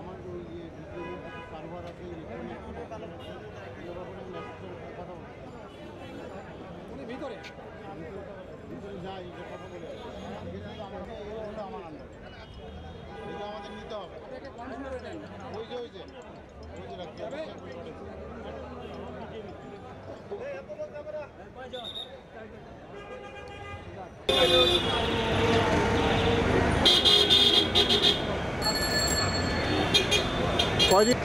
আমার ওই যে কারবার আছে কথা উনি যাই কথা বলে আমাকে ওটা আমার আন্দাজ এটা আমাদের নিতে হবে ওই যে ওই যে ওই যে কয়দিন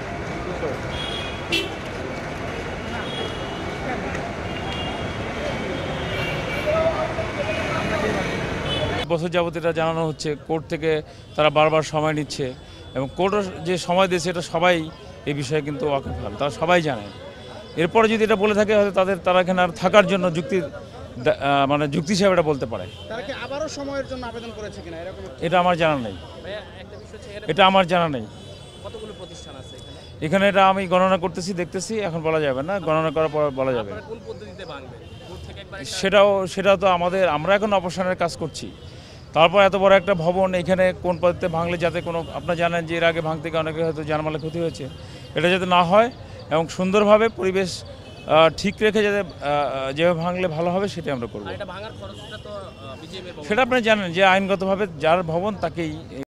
বছর যাবত এটা জানানো হচ্ছে কোর্ট থেকে তারা বারবার সময় নিচ্ছে এবং কোর্টও যে সময় দিয়েছে এটা সবাই এই বিষয়ে কিন্তু ওয়াকিফাল তারা সবাই জানে। এরপরে যদি এটা বলে থাকে হয়তো তাদের তারা এখানে আর থাকার জন্য যুক্তি মানে যুক্তি হিসাবে এটা বলতে পারে। আবারও সময়ের জন্য আবেদন করেছে কিনা এটা আমার জানা নেই। এটা আমার জানা নেই। কতগুলো প্রতিষ্ঠান আছে এখানে? এখানে এটা আমি গণনা করতেছি দেখতেছি এখন বলা যাবে না। গণনা করার পর বলা যাবে। কোন পদ্ধতিতে ভাঙবেন? সেটাও সেটা তো আমাদের আমরা এখন অপারেশনের কাজ করছি। তারপর এত বড় একটা ভবন এখানে কোন পদ্ধতিতে ভাঙলে যাতে কোনো আপনারা জানেন যে এর আগে ভাঙতে গিয়ে অনেকে হয়তো জানমালের ক্ষতি হয়েছে। এটা যাতে না হয় এবং সুন্দরভাবে পরিবেশ ঠিক রেখে যাতে যেভাবে ভাঙলে ভালো হবে সেটাই আমরা করব। সেটা আপনি জানেন যে আইনগতভাবে যার ভবন তাকেই